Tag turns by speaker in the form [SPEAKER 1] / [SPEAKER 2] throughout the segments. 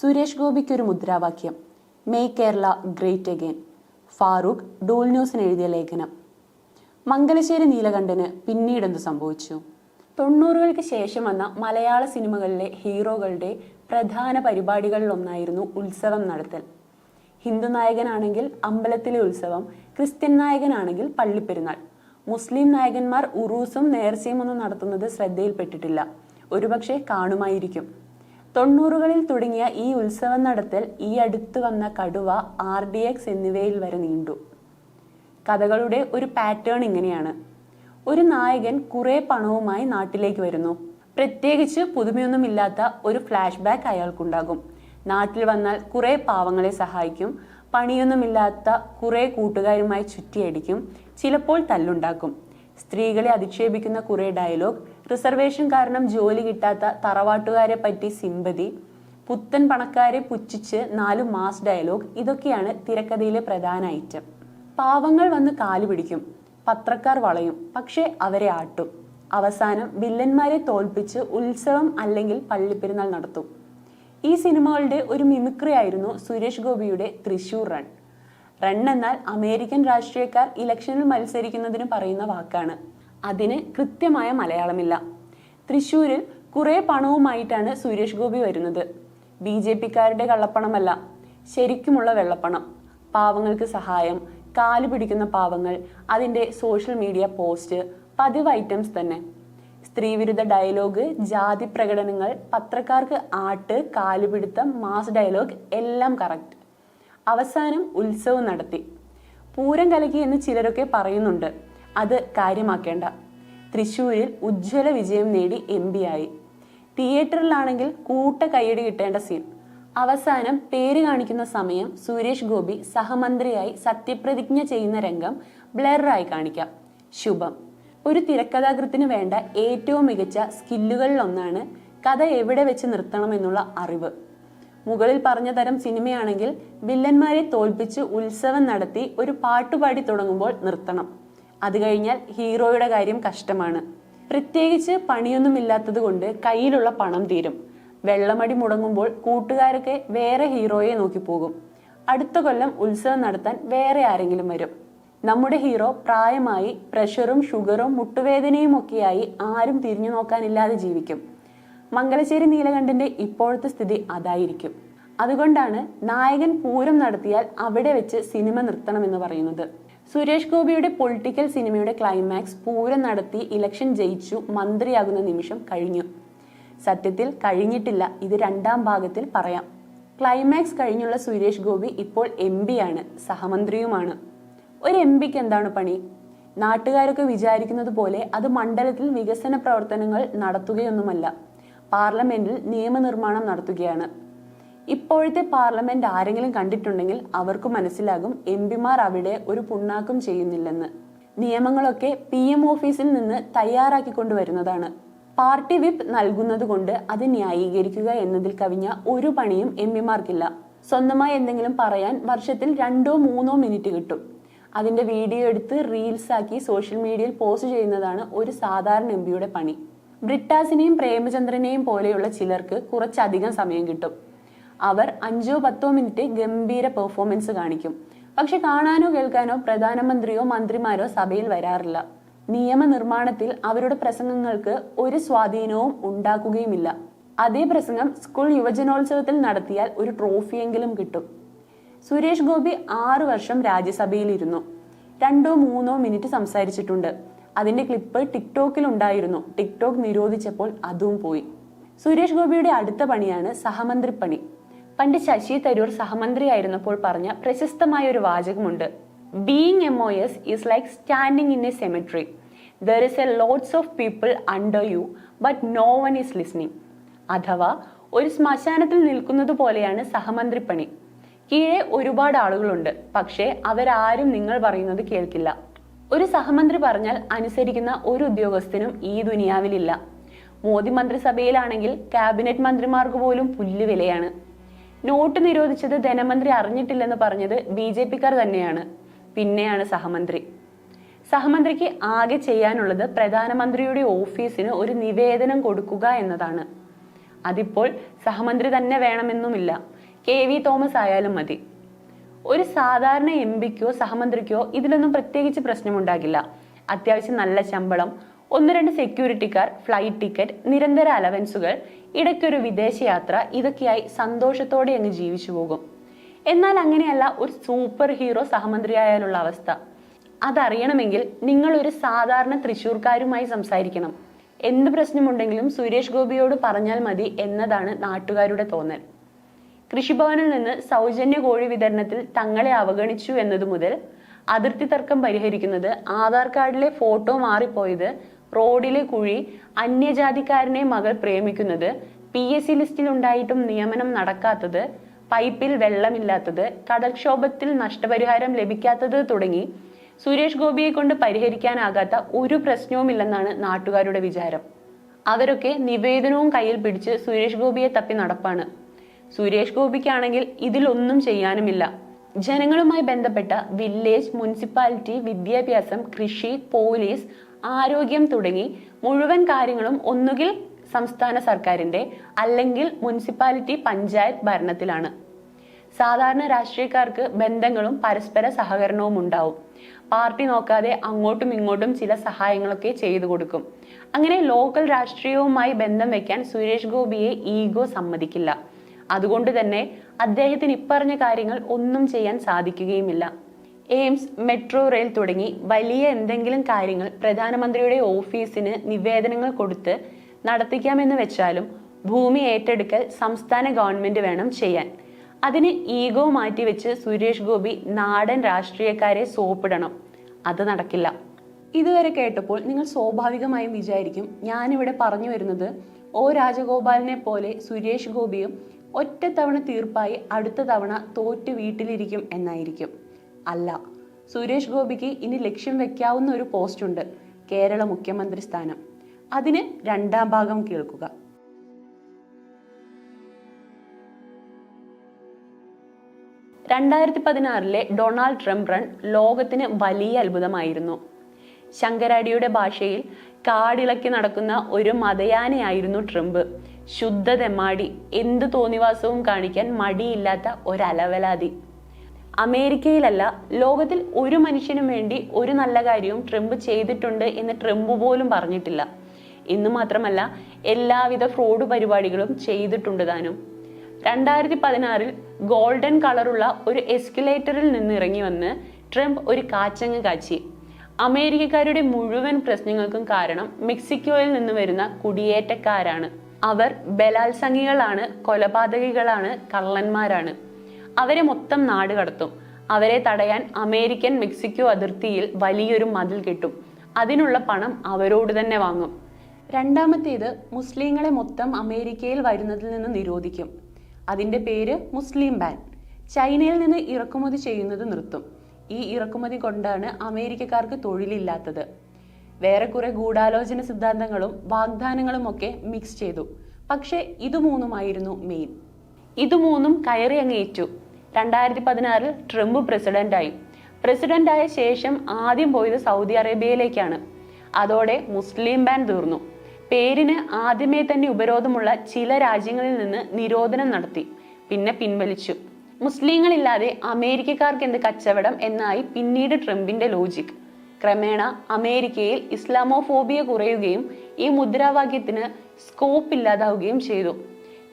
[SPEAKER 1] സുരേഷ് ഗോപിക്കൊരു മുദ്രാവാക്യം. Make Kerala great again Farooq doll ന്യൂസിന് എഴുതിയ ലേഖനം. മംഗലശ്ശേരി നീലകണ്ഠന് പിന്നീടെന്ത് സംഭവിച്ചു? തൊണ്ണൂറുകൾക്ക് ശേഷം വന്ന മലയാള സിനിമകളിലെ ഹീറോകളുടെ പ്രധാന പരിപാടികളിലൊന്നായിരുന്നു ഉത്സവം നടത്തൽ. ഹിന്ദു നായകനാണെങ്കിൽ അമ്പലത്തിലെ ഉത്സവം ക്രിസ്ത്യൻ നായകനാണെങ്കിൽ പള്ളിപ്പെരുന്നാൾ. മുസ്ലിം നായകന്മാർ ഉറൂസും നേർച്ചയും ഒന്നും നടത്തുന്നത് ശ്രദ്ധയിൽപ്പെട്ടിട്ടില്ല. ഒരുപക്ഷെ കാണുമായിരിക്കും. തൊണ്ണൂറുകളിൽ തുടങ്ങിയ ഈ ഉത്സവം നടത്തൽ ഈ അടുത്ത് വന്ന കടുവ ആർ ഡി എക്സ് എന്നിവയിൽ വരെ നീണ്ടു. കഥകളുടെ ഒരു പാറ്റേൺ ഇങ്ങനെയാണ്. ഒരു നായകൻ കുറെ പണവുമായി നാട്ടിലേക്ക് വരുന്നു. പ്രത്യേകിച്ച് പുതുമയൊന്നുമില്ലാത്ത ഒരു ഫ്ലാഷ് ബാക്ക് അയാൾക്കുണ്ടാകും. നാട്ടിൽ വന്നാൽ കുറെ പാവങ്ങളെ സഹായിക്കും പണിയൊന്നുമില്ലാത്ത കുറെ കൂട്ടുകാരുമായി ചുറ്റിയടിക്കും ചിലപ്പോൾ തല്ലുണ്ടാക്കും. സ്ത്രീകളെ അധിക്ഷേപിക്കുന്ന കുറെ ഡയലോഗ് റിസർവേഷൻ കാരണം ജോലി കിട്ടാത്ത തറവാട്ടുകാരെ പറ്റി സിമ്പതി പുത്തൻ പണക്കാരെ പുച്ഛിച്ച് നാലു മാസ് ഡയലോഗ് ഇതൊക്കെയാണ് തിരക്കഥയിലെ പ്രധാന ഐറ്റം പാവങ്ങൾ വന്ന് കാലു പിടിക്കും പത്രക്കാർ വളയും പക്ഷേ അവരെ ആട്ടും. അവസാനം വില്ലന്മാരെ തോൽപ്പിച്ച് ഉത്സവം അല്ലെങ്കിൽ പള്ളിപ്പെരുന്നാൾ നടത്തും. ഈ സിനിമകളുടെ ഒരു മിമിക്രി ആയിരുന്നു സുരേഷ് ഗോപിയുടെ തൃശൂർ റൺ റൺ എന്നാൽ അമേരിക്കൻ രാഷ്ട്രീയക്കാർ ഇലക്ഷനിൽ മത്സരിക്കുന്നതിന് പറയുന്ന വാക്കാണ്. അതിന് കൃത്യമായ മലയാളമില്ല. തൃശൂരിൽ കുറേ പണവുമായിട്ടാണ് സുരേഷ് ഗോപി വരുന്നത്. ബി ജെ പിക്കാരുടെ കള്ളപ്പണമല്ല ശരിക്കുമുള്ള വെള്ളപ്പണം. പാവങ്ങൾക്ക് സഹായം കാൽ പിടിക്കുന്ന പാവങ്ങൾ അതിന്റെ സോഷ്യൽ മീഡിയ പോസ്റ്റ് പതിവ് ഐറ്റംസ് തന്നെ. സ്ത്രീവിരുദ്ധ ഡയലോഗ് ജാതി പ്രകടനങ്ങൾ പത്രക്കാർക്ക് ആട്ട് കാലുപിടുത്തം മാസ് ഡയലോഗ് എല്ലാം കറക്റ്റ്. അവസാനം ഉത്സവം നടത്തി. പൂരം കലക്കി എന്ന് ചിലരൊക്കെ പറയുന്നുണ്ട്. അത് കാര്യമാക്കേണ്ട. തൃശൂരിൽ ഉജ്ജ്വല വിജയം നേടി എം പി ആയി. തിയേറ്ററിലാണെങ്കിൽ കൂട്ട കൈയടി കിട്ടേണ്ട സീൻ അവസാനം പേര് കാണിക്കുന്ന സമയം സുരേഷ് ഗോപി സഹമന്ത്രിയായി സത്യപ്രതിജ്ഞ ചെയ്യുന്ന രംഗം ബ്ലറായി കാണിക്കാം. ശുഭം. ഒരു തിരക്കഥാകൃത്തിന് വേണ്ട ഏറ്റവും മികച്ച സ്കില്ലുകളിലൊന്നാണ് കഥ എവിടെ വെച്ച് നിർത്തണമെന്നുള്ള അറിവ്. മുകളിൽ പറഞ്ഞ തരം സിനിമയാണെങ്കിൽ വില്ലന്മാരെ തോൽപ്പിച്ച് ഉത്സവം നടത്തി ഒരു പാട്ടുപാടി തുടങ്ങുമ്പോൾ നിർത്തണം. അത് കഴിഞ്ഞാൽ ഹീറോയുടെ കാര്യം കഷ്ടമാണ്. പ്രത്യേകിച്ച് പണിയൊന്നുമില്ലാത്തത് കൊണ്ട് കയ്യിലുള്ള പണം തീരും. വെള്ളമടി മുടങ്ങുമ്പോൾ കൂട്ടുകാരൊക്കെ വേറെ ഹീറോയെ നോക്കി പോകും. അടുത്ത കൊല്ലം ഉത്സവം നടത്താൻ വേറെ ആരെങ്കിലും വരും. നമ്മുടെ ഹീറോ പ്രായമായി പ്രഷറും ഷുഗറും മുട്ടുവേദനയും ഒക്കെയായി ആരും തിരിഞ്ഞു നോക്കാനില്ലാതെ ജീവിക്കും. മംഗലശ്ശേരി നീലകണ്ഠന്റെ ഇപ്പോഴത്തെ സ്ഥിതി അതായിരിക്കും. അതുകൊണ്ടാണ് നായകൻ പൂരം നടത്തിയാൽ അവിടെ വെച്ച് സിനിമ നിർത്തണമെന്ന് പറയുന്നത്. സുരേഷ് ഗോപിയുടെ പൊളിറ്റിക്കൽ സിനിമയുടെ ക്ലൈമാക്സ് പൂരം നടത്തി ഇലക്ഷൻ ജയിച്ചു മന്ത്രിയാകുന്ന നിമിഷം കഴിഞ്ഞു. സത്യത്തിൽ കഴിഞ്ഞിട്ടില്ല ഇത് രണ്ടാം ഭാഗത്തിൽ പറയാം. ക്ലൈമാക്സ് കഴിഞ്ഞുള്ള സുരേഷ് ഗോപി ഇപ്പോൾ എം ആണ് സഹമന്ത്രിയുമാണ്. ഒരു എം പിക്ക് എന്താണ് പണി? നാട്ടുകാരൊക്കെ വിചാരിക്കുന്നത് പോലെ അത് മണ്ഡലത്തിൽ വികസന പ്രവർത്തനങ്ങൾ നടത്തുകയൊന്നുമല്ല. പാർലമെന്റിൽ നിയമനിർമ്മാണം നടത്തുകയാണ്. ഇപ്പോഴത്തെ പാർലമെന്റ് ആരെങ്കിലും കണ്ടിട്ടുണ്ടെങ്കിൽ അവർക്ക് മനസ്സിലാകും എം പിമാർ അവിടെ ഒരു പുണ്ണാക്കും ചെയ്യുന്നില്ലെന്ന്. നിയമങ്ങളൊക്കെ പി എം ഓഫീസിൽ നിന്ന് തയ്യാറാക്കി കൊണ്ടുവരുന്നതാണ്. പാർട്ടി വിപ്പ് നൽകുന്നത് കൊണ്ട് അത് ന്യായീകരിക്കുക എന്നതിൽ കവിഞ്ഞ ഒരു പണിയും എം പിമാർക്കില്ല. സ്വന്തമായി എന്തെങ്കിലും പറയാൻ വർഷത്തിൽ രണ്ടോ മൂന്നോ മിനിറ്റ് കിട്ടും. അതിന്റെ വീഡിയോ എടുത്ത് റീൽസ് ആക്കി സോഷ്യൽ മീഡിയയിൽ പോസ്റ്റ് ചെയ്യുന്നതാണ് ഒരു സാധാരണ എം പിയുടെ പണി. ബ്രിട്ടാസിനെയും പ്രേമചന്ദ്രനെയും പോലെയുള്ള ചിലർക്ക് കുറച്ചധികം സമയം കിട്ടും. അവർ അഞ്ചോ പത്തോ മിനിറ്റ് ഗംഭീര പെർഫോമൻസ് കാണിക്കും. പക്ഷെ കാണാനോ കേൾക്കാനോ പ്രധാനമന്ത്രിയോ മന്ത്രിമാരോ സഭയിൽ വരാറില്ല. നിയമനിർമ്മാണത്തിൽ അവരുടെ പ്രസംഗങ്ങൾക്ക് ഒരു സ്വാധീനവും ഉണ്ടാക്കുകയുമില്ല. അതേ പ്രസംഗം സ്കൂൾ യുവജനോത്സവത്തിൽ നടത്തിയാൽ ഒരു ട്രോഫിയെങ്കിലും കിട്ടും. സുരേഷ് ഗോപി ആറു വർഷം രാജ്യസഭയിലിരുന്നു. രണ്ടോ മൂന്നോ മിനിറ്റ് സംസാരിച്ചിട്ടുണ്ട്. അതിന്റെ ക്ലിപ്പ് ടിക്ടോക്കിൽ ഉണ്ടായിരുന്നു ടിക്ടോക്ക് നിരോധിച്ചപ്പോൾ അതും പോയി. സുരേഷ് ഗോപിയുടെ അടുത്ത പണിയാണ് സഹമന്ത്രി പണി പണ്ട് തരൂർ സഹമന്ത്രിയായിരുന്നപ്പോൾ പറഞ്ഞ പ്രശസ്തമായ ഒരു വാചകമുണ്ട്. Being M O S is like standing in a cemetery there is a lots of people under you but no one is listening അഥവാ ഒരു ശ്മശാനത്തിൽ നിൽക്കുന്നത് പോലെയാണ് സഹമന്ത്രി പണി. കീഴെ ഒരുപാട് ആളുകളുണ്ട് പക്ഷേ അവരാരും നിങ്ങൾ പറയുന്നത് കേൾക്കില്ല. ഒരു സഹമന്ത്രി പറഞ്ഞാൽ അനുസരിക്കുന്ന ഒരു ഉദ്യോഗസ്ഥനും ഈ ദുനിയാവിലില്ല. മോദി മന്ത്രിസഭയിലാണെങ്കിൽ ക്യാബിനറ്റ് മന്ത്രിമാർക്ക് പോലും പുല്ലുവിലയാണ് നോട്ട് നിരോധിച്ചത് ധനമന്ത്രി അറിഞ്ഞിട്ടില്ലെന്ന് പറഞ്ഞത് ബി ജെ പിക്കാർ തന്നെയാണ്. പിന്നെയാണ് സഹമന്ത്രി. സഹമന്ത്രിക്ക് ആകെ ചെയ്യാനുള്ളത് പ്രധാനമന്ത്രിയുടെ ഓഫീസിന് ഒരു നിവേദനം കൊടുക്കുക എന്നതാണ്. അതിപ്പോൾ സഹമന്ത്രി തന്നെ വേണമെന്നുമില്ല. കെ വി തോമസ് ആയാലും മതി. ഒരു സാധാരണ എം പിക്കോ സഹമന്ത്രിക്കോ ഇതിലൊന്നും പ്രത്യേകിച്ച് പ്രശ്നമുണ്ടാകില്ല. അത്യാവശ്യം നല്ല ശമ്പളം ഒന്ന് രണ്ട് സെക്യൂരിറ്റിക്കാർ ഫ്ലൈറ്റ് ടിക്കറ്റ് നിരന്തര അലവൻസുകൾ ഇടയ്ക്കൊരു വിദേശയാത്ര ഇതൊക്കെയായി സന്തോഷത്തോടെ അങ്ങ് ജീവിച്ചു പോകും. എന്നാൽ അങ്ങനെയല്ല ഒരു സൂപ്പർ ഹീറോ സഹമന്ത്രിയായാലുള്ള അവസ്ഥ. അതറിയണമെങ്കിൽ നിങ്ങൾ ഒരു സാധാരണ തൃശ്ശൂർക്കാരുമായി സംസാരിക്കണം. എന്ത് പ്രശ്നമുണ്ടെങ്കിലും സുരേഷ് ഗോപിയോട് പറഞ്ഞാൽ മതി എന്നതാണ് നാട്ടുകാരുടെ തോന്നൽ. കൃഷിഭവനിൽ നിന്ന് സൗജന്യ കോഴി വിതരണത്തിൽ തങ്ങളെ അവഗണിച്ചു എന്നതു മുതൽ അതിർത്തി തർക്കം പരിഹരിക്കുന്നത് ആധാർ കാർഡിലെ ഫോട്ടോ മാറിപ്പോയത് റോഡിലെ കുഴി അന്യജാതിക്കാരനെ മകൾ പ്രേമിക്കുന്നത് പി എസ് സി ലിസ്റ്റിൽ ഉണ്ടായിട്ടും നിയമനം നടക്കാത്തത് പൈപ്പിൽ വെള്ളമില്ലാത്തത് കടൽക്ഷോഭത്തിൽ നഷ്ടപരിഹാരം ലഭിക്കാത്തത് തുടങ്ങി സുരേഷ് ഗോപിയെ കൊണ്ട് പരിഹരിക്കാനാകാത്ത ഒരു പ്രശ്നവുമില്ലെന്നാണ് നാട്ടുകാരുടെ വിചാരം. അവരൊക്കെ നിവേദനവും കയ്യിൽ പിടിച്ച് സുരേഷ് ഗോപിയെ തപ്പി നടപ്പാണ്. സുരേഷ് ഗോപിക്കാണെങ്കിൽ ഇതിലൊന്നും ചെയ്യാനുമില്ല. ജനങ്ങളുമായി ബന്ധപ്പെട്ട വില്ലേജ് മുനിസിപ്പാലിറ്റി വിദ്യാഭ്യാസം കൃഷി പോലീസ് ആരോഗ്യം തുടങ്ങി മുഴുവൻ കാര്യങ്ങളും ഒന്നുകിൽ സംസ്ഥാന സർക്കാരിന്റെ അല്ലെങ്കിൽ മുനിസിപ്പാലിറ്റി പഞ്ചായത്ത് ഭരണത്തിലാണ്. സാധാരണ രാഷ്ട്രീയക്കാർക്ക് ബന്ധങ്ങളും പരസ്പര സഹകരണവും ഉണ്ടാവും. പാർട്ടി നോക്കാതെ അങ്ങോട്ടും ഇങ്ങോട്ടും ചില സഹായങ്ങളൊക്കെ ചെയ്തു കൊടുക്കും. അങ്ങനെ ലോക്കൽ രാഷ്ട്രീയവുമായി ബന്ധം വെക്കാൻ സുരേഷ് ഗോപിയെ ഈഗോ സമ്മതിക്കില്ല. അതുകൊണ്ട് തന്നെ അദ്ദേഹത്തിന് ഇപ്പറഞ്ഞ കാര്യങ്ങൾ ഒന്നും ചെയ്യാൻ സാധിക്കുകയുമില്ല. എയിംസ് മെട്രോ റെയിൽ തുടങ്ങി വലിയ എന്തെങ്കിലും കാര്യങ്ങൾ പ്രധാനമന്ത്രിയുടെ ഓഫീസിന് നിവേദനങ്ങൾ കൊടുത്ത് നടത്തിക്കാമെന്ന് വെച്ചാലും ഭൂമി ഏറ്റെടുക്കൽ സംസ്ഥാന ഗവൺമെന്റ് വേണം ചെയ്യാൻ. അതിന് ഈഗോ മാറ്റിവെച്ച് സുരേഷ് ഗോപി നാടൻ രാഷ്ട്രീയക്കാരെ സോപ്പിടണം. അത് നടക്കില്ല. ഇതുവരെ കേട്ടപ്പോൾ നിങ്ങൾ സ്വാഭാവികമായും വിചാരിക്കും ഞാനിവിടെ പറഞ്ഞു വരുന്നത് ഒ രാജഗോപാലിനെ പോലെ സുരേഷ് ഗോപിയും ഒറ്റത്തവണ തീർപ്പായി അടുത്ത തവണ തോറ്റ് വീട്ടിലിരിക്കും എന്നായിരിക്കും. അല്ല. സുരേഷ് ഗോപിക്ക് ഇനി ലക്ഷ്യം വെക്കാവുന്ന ഒരു പോസ്റ്റ് ഉണ്ട്. കേരള മുഖ്യമന്ത്രി സ്ഥാനം. അതിന് രണ്ടാം ഭാഗം കേൾക്കുക. രണ്ടായിരത്തി പതിനാറിലെ ഡൊണാൾഡ് ട്രംപ് റൺ ലോകത്തിന് വലിയ അത്ഭുതമായിരുന്നു. ശങ്കരാടിയുടെ ഭാഷയിൽ കാടിളക്കി നടക്കുന്ന ഒരു മതയാനയായിരുന്നു ട്രംപ്. ശുദ്ധ തെമ്മാടി എന്ത് തോന്നിവാസവും കാണിക്കാൻ മടിയില്ലാത്ത ഒരലവലാതി. അമേരിക്കയിലല്ല ലോകത്തിൽ ഒരു മനുഷ്യനും വേണ്ടി ഒരു നല്ല കാര്യവും ട്രംപ് ചെയ്തിട്ടുണ്ട് എന്ന് ട്രംപ് പോലും പറഞ്ഞിട്ടില്ല. എന്ന് മാത്രമല്ല എല്ലാവിധ ഫ്രോഡ് പരിപാടികളും ചെയ്തിട്ടുണ്ട് താനും. രണ്ടായിരത്തി പതിനാറിൽ ഗോൾഡൻ കളറുള്ള ഒരു എസ്കലേറ്ററിൽ നിന്ന് ഇറങ്ങി വന്ന് ട്രംപ് ഒരു കാച്ചങ്ങ് കാച്ചി. അമേരിക്കക്കാരുടെ മുഴുവൻ പ്രശ്നങ്ങൾക്കും കാരണം മെക്സിക്കോയിൽ നിന്ന് വരുന്ന കുടിയേറ്റക്കാരാണ്. അവർ ബലാത്സംഗികളാണ് കൊലപാതകികളാണ് കള്ളന്മാരാണ്. അവരെ മൊത്തം നാട് കടത്തും. അവരെ തടയാൻ അമേരിക്കൻ മെക്സിക്കോ അതിർത്തിയിൽ വലിയൊരു മതിൽ കിട്ടും. അതിനുള്ള പണം അവരോട് തന്നെ വാങ്ങും. രണ്ടാമത്തേത് മുസ്ലിങ്ങളെ മൊത്തം അമേരിക്കയിൽ വരുന്നതിൽ നിന്ന് നിരോധിക്കും. അതിന്റെ പേര് മുസ്ലിം ബാൻ. ചൈനയിൽ നിന്ന് ഇറക്കുമതി ചെയ്യുന്നത് നിർത്തും. ഈ ഇറക്കുമതി കൊണ്ടാണ് അമേരിക്കക്കാർക്ക് തൊഴിലില്ലാത്തത്. വേറെ കുറെ ഗൂഢാലോചന സിദ്ധാന്തങ്ങളും വാഗ്ദാനങ്ങളും ഒക്കെ മിക്സ് ചെയ്തു. പക്ഷേ ഇത് മൂന്നുമായിരുന്നു മെയിൻ ഇത് മൂന്നും കയറി അങ്ങ് ഏറ്റു. രണ്ടായിരത്തി പതിനാറിൽ ട്രംപ് പ്രസിഡന്റായി. പ്രസിഡന്റായ ശേഷം ആദ്യം പോയത് സൗദി അറേബ്യയിലേക്കാണ്. അതോടെ മുസ്ലിം ബാൻ തീർന്നു. പേരിന് ആദ്യമേ തന്നെ ഉപരോധമുള്ള ചില രാജ്യങ്ങളിൽ നിന്ന് നിരോധനം നടത്തി. പിന്നെ പിൻവലിച്ചു. മുസ്ലിങ്ങളില്ലാതെ അമേരിക്കക്കാർക്ക് എന്ത് കച്ചവടം എന്നായി പിന്നീട് ട്രംപിന്റെ ലോജിക്. ക്രമേണ അമേരിക്കയിൽ ഇസ്ലാമോഫോബിയ കുറയുകയും ഈ മുദ്രാവാക്യത്തിന് സ്കോപ്പ് ഇല്ലാതാവുകയും ചെയ്തു.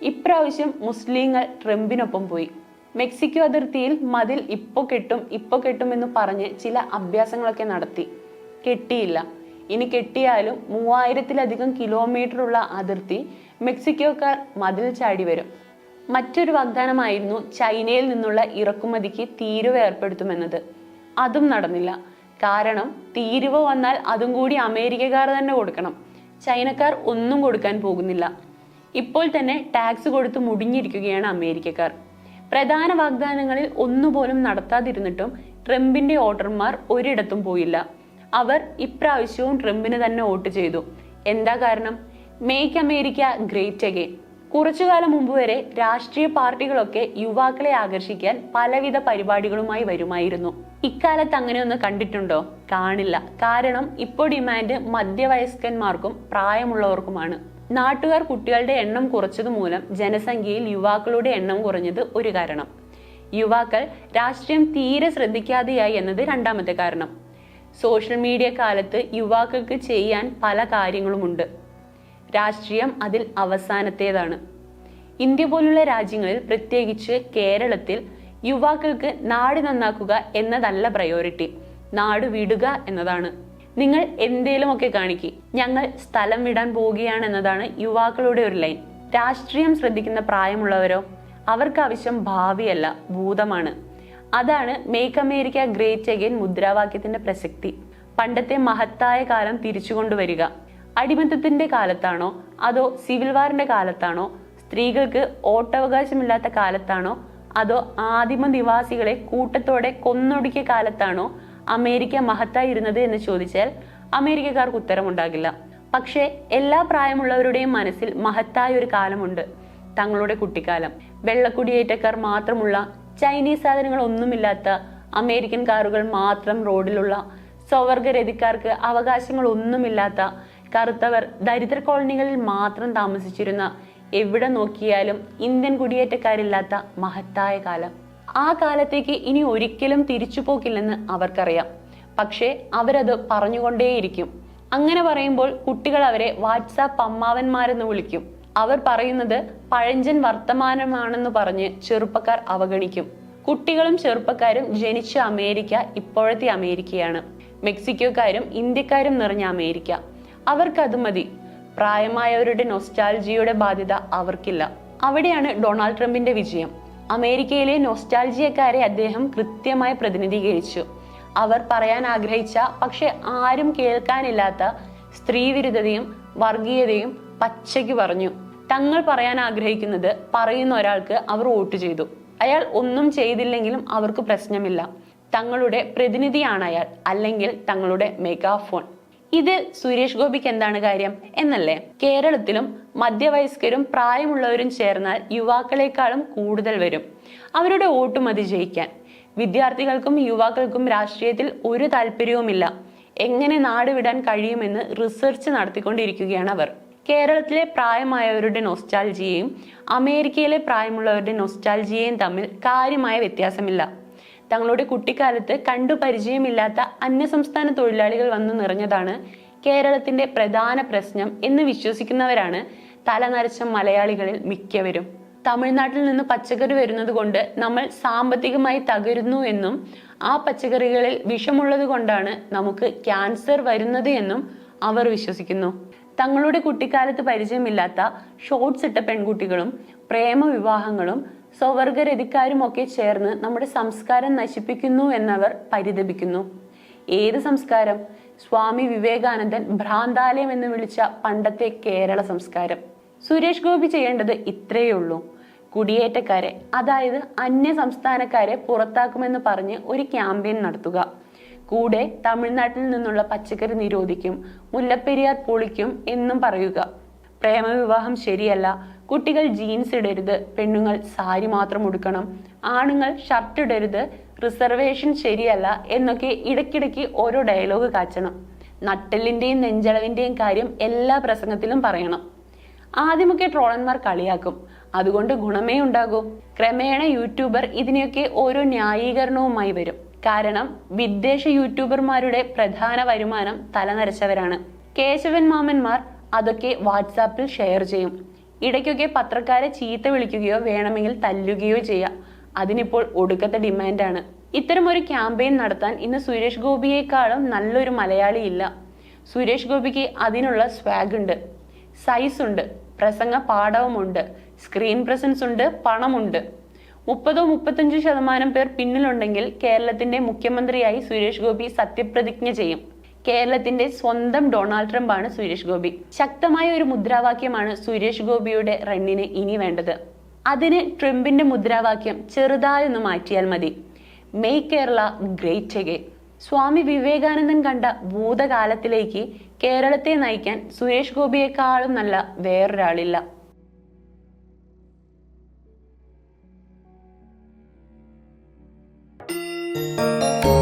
[SPEAKER 1] ഇപ്രാവശ്യം മുസ്ലിങ്ങൾ ട്രംപിനൊപ്പം പോയി. മെക്സിക്കോ അതിർത്തിയിൽ മതിൽ ഇപ്പൊ കെട്ടും ഇപ്പൊ കെട്ടും എന്ന് പറഞ്ഞ് ചില അഭ്യാസങ്ങളൊക്കെ നടത്തി. കെട്ടിയില്ല. ഇനി കെട്ടിയാലും മൂവായിരത്തിലധികം കിലോമീറ്റർ ഉള്ള അതിർത്തി മെക്സിക്കോക്കാർ മതിൽ ചാടി വരും. മറ്റൊരു വാഗ്ദാനമായിരുന്നു ചൈനയിൽ നിന്നുള്ള ഇറക്കുമതിക്ക് തീരുവ ഏർപ്പെടുത്തുമെന്നത്. അതും നടന്നില്ല. കാരണം തീരുവ വന്നാൽ അതും കൂടി അമേരിക്കക്കാർ തന്നെ കൊടുക്കണം. ചൈനക്കാർ ഒന്നും കൊടുക്കാൻ പോകുന്നില്ല. ഇപ്പോൾ തന്നെ ടാക്സ് കൊടുത്ത് മുടിഞ്ഞിരിക്കുകയാണ് അമേരിക്കക്കാർ. പ്രധാന വാഗ്ദാനങ്ങളിൽ ഒന്നുപോലും നടത്താതിരുന്നിട്ടും ട്രംപിന്റെ വോട്ടർമാർ ഒരിടത്തും പോയില്ല. അവർ ഇപ്രാവശ്യവും ട്രംപിന് തന്നെ വോട്ട് ചെയ്തു. എന്താ കാരണം? മേക്ക് അമേരിക്ക ഗ്രേറ്റ് അഗെയിൻ കുറച്ചു കാലം മുമ്പ് വരെ രാഷ്ട്രീയ പാർട്ടികളൊക്കെ യുവാക്കളെ ആകർഷിക്കാൻ പലവിധ പരിപാടികളുമായി വരുമായിരുന്നു. ഇക്കാലത്ത് അങ്ങനെ ഒന്ന് കണ്ടിട്ടുണ്ടോ? കാണില്ല. കാരണം ഇപ്പോൾ ഡിമാൻഡ് മധ്യവയസ്കന്മാർക്കും പ്രായമുള്ളവർക്കുമാണ്. നാട്ടുകാർ കുട്ടികളുടെ എണ്ണം കുറച്ചത് മൂലം ജനസംഖ്യയിൽ യുവാക്കളുടെ എണ്ണം കുറഞ്ഞത് ഒരു കാരണം. യുവാക്കൾ രാഷ്ട്രീയം തീരെ ശ്രദ്ധിക്കാതെയായി എന്നത് രണ്ടാമത്തെ കാരണം. സോഷ്യൽ മീഡിയ കാലത്ത് യുവാക്കൾക്ക് ചെയ്യാൻ പല കാര്യങ്ങളുമുണ്ട്. രാഷ്ട്രീയം അതിൽ അവസാനത്തേതാണ്. ഇന്ത്യ പോലുള്ള രാജ്യങ്ങളിൽ പ്രത്യേകിച്ച് കേരളത്തിൽ യുവാക്കൾക്ക് നാട് നന്നാക്കുക എന്നതല്ല പ്രയോറിറ്റി നാട് വിടുക എന്നതാണ്. നിങ്ങൾ എന്തേലുമൊക്കെ കാണിക്കി. ഞങ്ങൾ സ്ഥലം വിടാൻ പോവുകയാണ് എന്നതാണ് യുവാക്കളുടെ ഒരു ലൈൻ. രാഷ്ട്രീയം ശ്രദ്ധിക്കുന്ന പ്രായമുള്ളവരോ അവർക്ക് ആവശ്യം ഭാവിയല്ല ഭൂതമാണ്. അതാണ് മേക്ക് അമേരിക്ക ഗ്രേറ്റ് അഗൈൻ മുദ്രാവാക്യത്തിന്റെ പ്രസക്തി. പണ്ടത്തെ മഹത്തായ കാലം തിരിച്ചു കൊണ്ടുവരിക അടിമത്തത്തിന്റെ കാലത്താണോ അതോ സിവിൽ വാറിന്റെ കാലത്താണോ സ്ത്രീകൾക്ക് വോട്ടവകാശമില്ലാത്ത കാലത്താണോ അതോ ആദിമ നിവാസികളെ കൂട്ടത്തോടെ കൊന്നൊടുക്കിയ കാലത്താണോ അമേരിക്ക മഹത്തായിരുന്നത് എന്ന് ചോദിച്ചാൽ അമേരിക്കക്കാർക്ക് ഉത്തരമുണ്ടാകില്ല. പക്ഷേ എല്ലാ പ്രായമുള്ളവരുടെയും മനസ്സിൽ മഹത്തായ ഒരു കാലമുണ്ട്. തങ്ങളുടെ കുട്ടിക്കാലം. വെള്ളക്കുടിയേറ്റക്കാർ മാത്രമുള്ള ചൈനീസ് സാധനങ്ങൾ ഒന്നുമില്ലാത്ത അമേരിക്കൻ കാറുകൾ മാത്രം റോഡിലുള്ള സ്വവർഗരതിക്കാർക്ക് അവകാശങ്ങൾ ഒന്നുമില്ലാത്ത കറുത്തവർ ദരിദ്ര കോളനികളിൽ മാത്രം താമസിച്ചിരുന്ന എവിടെ നോക്കിയാലും ഇന്ത്യൻ കുടിയേറ്റക്കാരില്ലാത്ത മഹത്തായ കാലം. ആ കാലത്തേക്ക് ഇനി ഒരിക്കലും തിരിച്ചു പോക്കില്ലെന്ന് അവർക്കറിയാം. പക്ഷേ അവരത് പറഞ്ഞുകൊണ്ടേയിരിക്കും. അങ്ങനെ പറയുമ്പോൾ കുട്ടികൾ അവരെ വാട്സാപ്പ് അമ്മാവന്മാരെന്ന് വിളിക്കും. അവർ പറയുന്നത് പഴഞ്ചൻ വർത്തമാനമാണെന്ന് പറഞ്ഞ് ചെറുപ്പക്കാർ അവഗണിക്കും. കുട്ടികളും ചെറുപ്പക്കാരും ജനിച്ച അമേരിക്ക ഇപ്പോഴത്തെ അമേരിക്കയാണ്. മെക്സിക്കോക്കാരും ഇന്ത്യക്കാരും നിറഞ്ഞ അമേരിക്ക. അവർക്കത് മതി. പ്രായമായവരുടെ നൊസ്റ്റാൾജിയുടെ ബാധ്യത അവർക്കില്ല. അവിടെയാണ് ഡൊണാൾഡ് ട്രംപിന്റെ വിജയം. അമേരിക്കയിലെ നൊസ്റ്റാൾജിയക്കാരെ അദ്ദേഹം കൃത്യമായി പ്രതിനിധീകരിച്ചു. അവർ പറയാൻ ആഗ്രഹിച്ച പക്ഷെ ആരും കേൾക്കാനില്ലാത്ത സ്ത്രീവിരുദ്ധതയും വർഗീയതയും പച്ചയ്ക്ക് പറഞ്ഞു. തങ്ങൾ പറയാൻ ആഗ്രഹിക്കുന്നത് പറയുന്ന ഒരാൾക്ക് അവർ വോട്ട് ചെയ്തു. അയാൾ ഒന്നും ചെയ്തില്ലെങ്കിലും അവർക്ക് പ്രശ്നമില്ല. തങ്ങളുടെ പ്രതിനിധിയാണ് അയാൾ അല്ലെങ്കിൽ തങ്ങളുടെ മെഗാഫോൺ ഇതിൽ സുരേഷ് ഗോപിക്ക് എന്താണ് കാര്യം എന്നല്ലേ? കേരളത്തിലും മധ്യവയസ്കരും പ്രായമുള്ളവരും ചേർന്നാൽ യുവാക്കളെക്കാളും കൂടുതൽ വരും. അവരുടെ വോട്ട് മതി ജയിക്കാൻ. വിദ്യാർത്ഥികൾക്കും യുവാക്കൾക്കും രാഷ്ട്രീയത്തിൽ ഒരു താല്പര്യവുമില്ല. എങ്ങനെ നാട് വിടാൻ കഴിയുമെന്ന് റിസർച്ച് നടത്തിക്കൊണ്ടിരിക്കുകയാണ് അവർ. കേരളത്തിലെ പ്രായമായവരുടെ നൊസ്റ്റാൾജിയയും അമേരിക്കയിലെ പ്രായമുള്ളവരുടെ നൊസ്റ്റാൾജിയയും തമ്മിൽ കാര്യമായ വ്യത്യാസമില്ല. തങ്ങളുടെ കുട്ടിക്കാലത്ത് കണ്ടു പരിചയമില്ലാത്ത അന്യസംസ്ഥാന തൊഴിലാളികൾ വന്നു നിറഞ്ഞതാണ് കേരളത്തിന്റെ പ്രധാന പ്രശ്നം എന്ന് വിശ്വസിക്കുന്നവരാണ് തലനരച്ച മലയാളികളിൽ മിക്കവരും. തമിഴ്നാട്ടിൽ നിന്ന് പച്ചക്കറി വരുന്നത് കൊണ്ട് നമ്മൾ സാമ്പത്തികമായി തകരുന്നു എന്നും ആ പച്ചക്കറികളിൽ വിഷമുള്ളത് കൊണ്ടാണ് നമുക്ക് ക്യാൻസർ വരുന്നത് എന്നും അവർ വിശ്വസിക്കുന്നു. തങ്ങളുടെ കുട്ടിക്കാലത്ത് പരിചയമില്ലാത്ത ഷോർട്സ് ഇട്ട പെൺകുട്ടികളും പ്രേമവിവാഹങ്ങളും സ്വവർഗരതിക്കാരും ഒക്കെ ചേർന്ന് നമ്മുടെ സംസ്കാരം നശിപ്പിക്കുന്നു എന്നവർ പരിതപിക്കുന്നു. ഏത് സംസ്കാരം? സ്വാമി വിവേകാനന്ദൻ ഭ്രാന്താലയം എന്ന് വിളിച്ച പണ്ടത്തെ കേരള സംസ്കാരം. സുരേഷ് ഗോപി ചെയ്യേണ്ടത് ഇത്രയേ ഉള്ളൂ. കുടിയേറ്റക്കാരെ അതായത് അന്യ സംസ്ഥാനക്കാരെ പുറത്താക്കുമെന്ന് പറഞ്ഞ് ഒരു ക്യാമ്പയിൻ നടത്തുക. കൂടെ തമിഴ്നാട്ടിൽ നിന്നുള്ള പച്ചക്കറി നിരോധിക്കും മുല്ലപ്പെരിയാർ പൊളിക്കും എന്നും പറയുക. പ്രേമവിവാഹം ശരിയല്ല കുട്ടികൾ ജീൻസ് ഇടരുത് പെണ്ണുങ്ങൾ സാരി മാത്രം ഉടുക്കണം ആണുങ്ങൾ ഷർട്ട് ഇടരുത് റിസർവേഷൻ ശരിയല്ല എന്നൊക്കെ ഇടയ്ക്കിടയ്ക്ക് ഓരോ ഡയലോഗ് കാച്ചണം. നട്ടെല്ലിന്റെയും നെഞ്ചളവിന്റെയും കാര്യം എല്ലാ പ്രസംഗത്തിലും പറയണം. ആദ്യമൊക്കെ ട്രോളന്മാർ കളിയാക്കും. അതുകൊണ്ട് ഗുണമേ ഉണ്ടാകൂ. ക്രമേണ യൂട്യൂബർ ഇതിനെയൊക്കെ ഓരോ ന്യായീകരണവുമായി വരും. കാരണം വിദേശ യൂട്യൂബർമാരുടെ പ്രധാന വരുമാനം തലനരച്ചവരാണ്. കേശവൻ മാമന്മാർ അതൊക്കെ വാട്സാപ്പിൽ ഷെയർ ചെയ്യും. ഇടയ്ക്കൊക്കെ പത്രക്കാരെ ചീത്ത വിളിക്കുകയോ വേണമെങ്കിൽ തല്ലുകയോ ചെയ്യാം. അതിനിപ്പോൾ ഒടുക്കത്തെ ഡിമാൻഡാണ്. ഇത്തരം ഒരു ക്യാമ്പയിൻ നടത്താൻ ഇന്ന് സുരേഷ് ഗോപിയേക്കാളും നല്ലൊരു മലയാളി ഇല്ല. സുരേഷ് ഗോപിക്ക് അതിനുള്ള സ്വാഗ് ഉണ്ട്. സൈസ് ഉണ്ട്. പ്രസംഗ പാഠവുമുണ്ട്. സ്ക്രീൻ പ്രസൻസ് ഉണ്ട്. പണമുണ്ട്. മുപ്പതോ മുപ്പത്തഞ്ചോ ശതമാനം പേർ പിന്നിലുണ്ടെങ്കിൽ കേരളത്തിന്റെ മുഖ്യമന്ത്രിയായി സുരേഷ് ഗോപി സത്യപ്രതിജ്ഞ ചെയ്യും. കേരളത്തിന്റെ സ്വന്തം ഡൊണാൾഡ് ട്രംപ് ആണ് സുരേഷ് ഗോപി. ശക്തമായ ഒരു മുദ്രാവാക്യമാണ് സുരേഷ് ഗോപിയുടെ റണ്ണിന് ഇനി വേണ്ടത്. അതിന് ട്രംപിന്റെ മുദ്രാവാക്യം ചെറുതായൊന്ന് മാറ്റിയാൽ മതി. Make Kerala great again Swami Vivekanandan കണ്ട ഭൂതകാലത്തിലേക്ക് കേരളത്തെ നയിക്കാൻ സുരേഷ് ഗോപിയെക്കാളും നല്ല വേറൊരാളില്ല. thank you